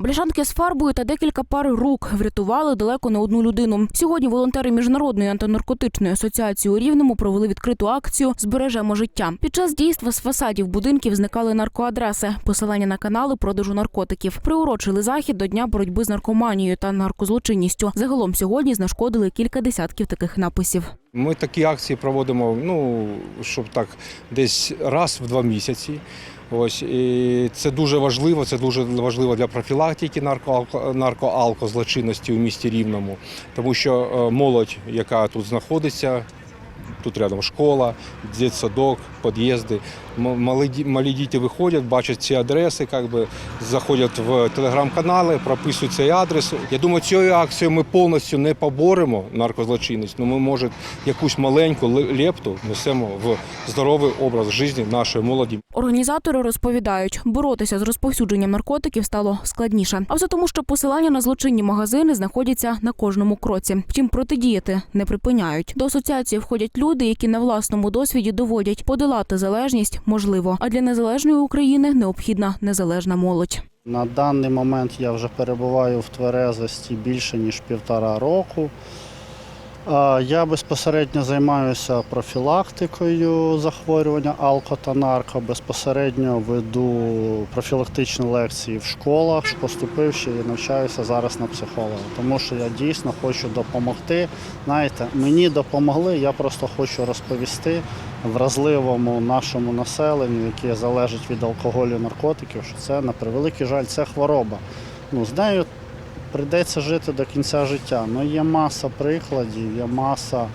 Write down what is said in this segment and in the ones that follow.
Бляшанки з фарбою та декілька пар рук врятували далеко не одну людину. Сьогодні волонтери міжнародної антинаркотичної асоціації у Рівному провели відкриту акцію Збережемо життя. Під час дійства з фасадів будинків зникали наркоадреси, посилання на канали продажу наркотиків. Приурочили захід до дня боротьби з наркоманією та наркозлочинністю. Загалом сьогодні знешкодили кілька десятків таких написів. Ми такі акції проводимо, ну щоб так, десь раз в два місяці. Ось і це дуже важливо. Це дуже важливо для профілактики нарко- наркоалкозлочинності у місті Рівному, тому що е, молодь, яка тут знаходиться. Тут рядом школа, дитсадок, під'їзди. Малі, малі діти виходять, бачать ці адреси, би, заходять в телеграм-канали, прописують цей адрес. Я думаю, цією акцією ми повністю не поборемо наркозлочинність, але ми, може, якусь маленьку лепту несемо в здоровий образ життя нашої молоді. Організатори розповідають, боротися з розповсюдженням наркотиків стало складніше. А все тому, що посилання на злочинні магазини знаходяться на кожному кроці. Втім, протидіяти не припиняють. До асоціації входять люди, які на власному досвіді доводять, подолати залежність можливо. А для незалежної України необхідна незалежна молодь. На даний момент я вже перебуваю в тверезості більше ніж півтора року. Я безпосередньо займаюся профілактикою захворювання алко та нарко. Безпосередньо веду профілактичні лекції в школах. Поступив ще і навчаюся зараз на психолога, тому що я дійсно хочу допомогти. Знаєте, мені допомогли, я просто хочу розповісти вразливому нашому населенню, яке залежить від алкоголю і наркотиків, що це на превеликий жаль, це хвороба. Ну, з нею прийдеться жити до кінця життя. Ну, є маса прикладів, є маса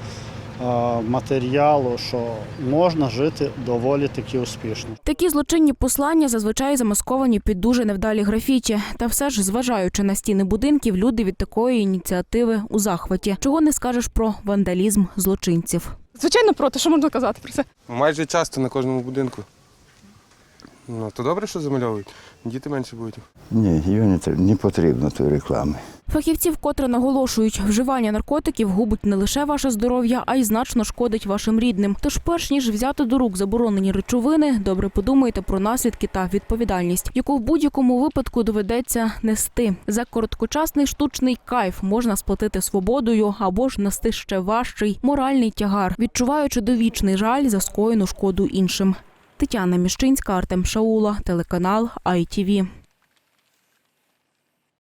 е, матеріалу, що можна жити доволі таки успішно. Такі злочинні послання зазвичай замасковані під дуже невдалі графіті. Та все ж, зважаючи на стіни будинків, люди від такої ініціативи у захваті. Чого не скажеш про вандалізм злочинців. Звичайно, проти, що можна казати про це? Майже часто на кожному будинку. Ну, то добре, що замальовують. Діти менше будуть. Ні, їй не, не потрібно тої реклами. Фахівці вкотре наголошують, вживання наркотиків губить не лише ваше здоров'я, а й значно шкодить вашим рідним. Тож, перш ніж взяти до рук заборонені речовини, добре подумайте про наслідки та відповідальність, яку в будь-якому випадку доведеться нести. За короткочасний штучний кайф можна сплатити свободою або ж нести ще важчий моральний тягар, відчуваючи довічний жаль за скоєну шкоду іншим. Тетяна Міщинська, Артем Шаула, телеканал ITV.